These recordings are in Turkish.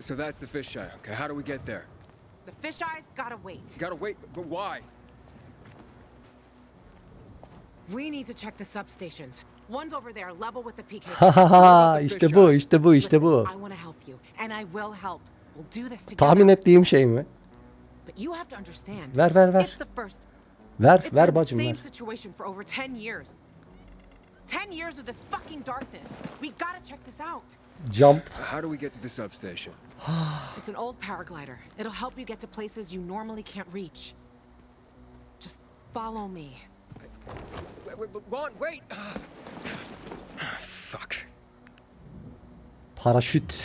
So that's the fisheye. Okay, how do we get there? The fisheyes gotta wait. Gotta wait, but why? We need to check the substations. One's over there, level with the PK. Ha ha ha işte bu işte bu işte bu. Listen, I want to help you, and I will help. We'll do this together. Tahmin ettiğim şey eh? mi? But you have to understand. Ver, ver, ver. It's the first. Ver It's ver been the bacım same ver. situation for over 10 years. 10 years of this fucking darkness. We gotta check this out. Jump. How do we get to the substation? It's an old paraglider. It'll help you get to places you normally can't reach. Just follow me. Wait, wait, wait, Juan, wait! Fuck. Paraşüt.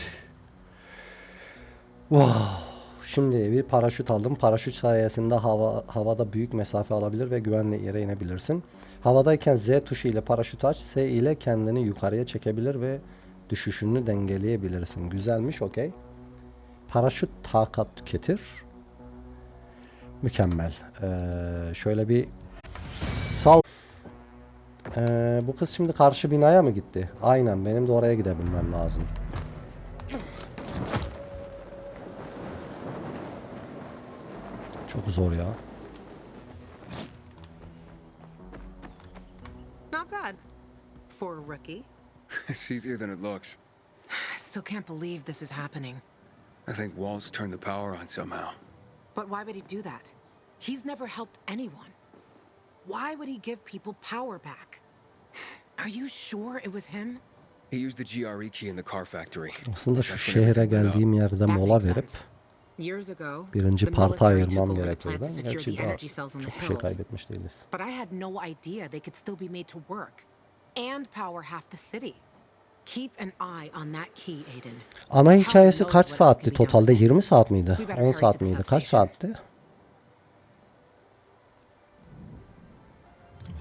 Wow. Şimdi bir paraşüt aldım. Paraşüt sayesinde hava havada büyük mesafe alabilir ve güvenli yere inebilirsin. Havadayken Z tuşu ile paraşütü aç, S ile kendini yukarıya çekebilir ve düşüşünü dengeleyebilirsin. Güzelmiş, okey. Paraşüt takat tüketir. Mükemmel. Ee, şöyle bir sal. Ee, bu kız şimdi karşı binaya mı gitti? Aynen benim de oraya gidebilmem lazım. Çok zor ya. Not bad. For a rookie. it's easier than it looks. I still can't believe this is happening. I think Walt's turned the power on somehow. But why would he do that? He's never helped anyone. Why would he give people power back? Are you sure it was him? He used the GRE key in the car factory. Aslında şu şehre geldiğim yerde mola verip birinci parta ayırmam gerekirdi. Gerçi daha çok bir şey kaybetmiş değiliz. But I had no idea they could still be made to work and power half the city. Keep an eye on that key, Aiden. Ana hikayesi kaç saatti totalde? with it. 20 saat miydi? We better 10 hurry to saat miydi? Kaç saatti?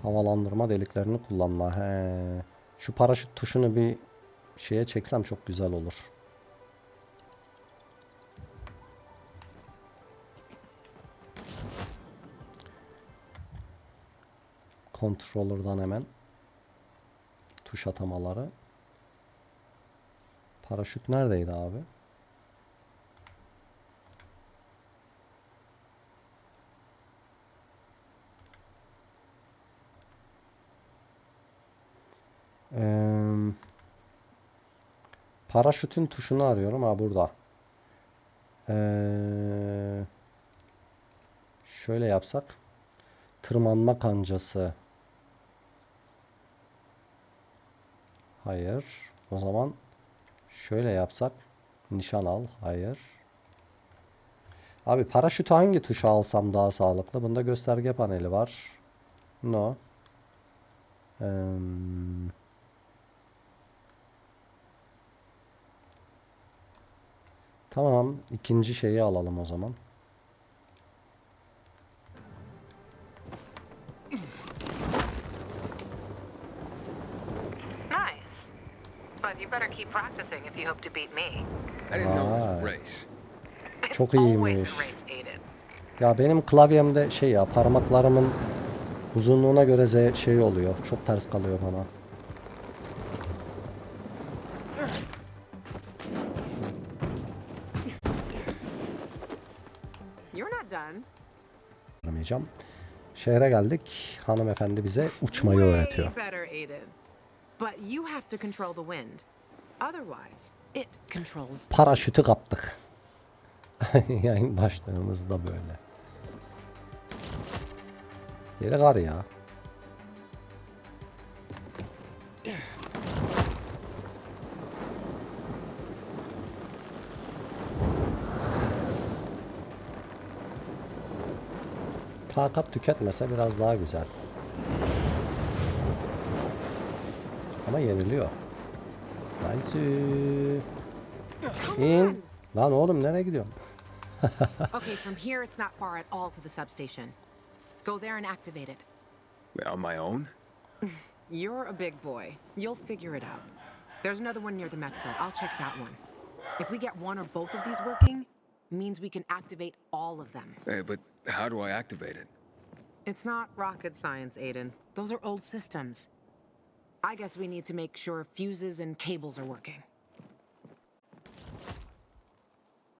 Havalandırma deliklerini kullanma. He. Şu paraşüt tuşunu bir şeye çeksem çok güzel olur. Controller'dan hemen tuş atamaları. Paraşüt neredeydi abi? Eee, paraşütün tuşunu arıyorum. Ha burada. Eee, şöyle yapsak. Tırmanma kancası. Hayır. O zaman şöyle yapsak. Nişan al. Hayır. Abi paraşütü hangi tuşa alsam daha sağlıklı? Bunda gösterge paneli var. No. Tamam, ikinci şeyi alalım o zaman. But you better keep practicing if you hope to beat me. I didn't know it was a Vay. race. It's Çok iyiymiş. a race, Aiden. Ya benim klavyemde şey ya parmaklarımın uzunluğuna göre Z şey oluyor. Çok ters kalıyor bana. You're not done. Aramayacağım. Şehre geldik. Hanımefendi bize uçmayı öğretiyor. But you have to control the wind. Otherwise, it controls. Paraşütü kaptık. Yayın başlığımızda böyle. Yeri kar ya. Takat tüketmese biraz daha güzel. Ama yeniliyor. Nice. İn. Lan oğlum nereye gidiyorsun? okay, from here it's not far at all to the substation. Go there and activate it. On my own? You're a big boy. You'll figure it out. There's another one near the metro. I'll check that one. If we get one or both of these working, means we can activate all of them. Hey, but how do I activate it? It's not rocket science, Aiden. Those are old systems. I guess we need to make sure fuses and cables are working.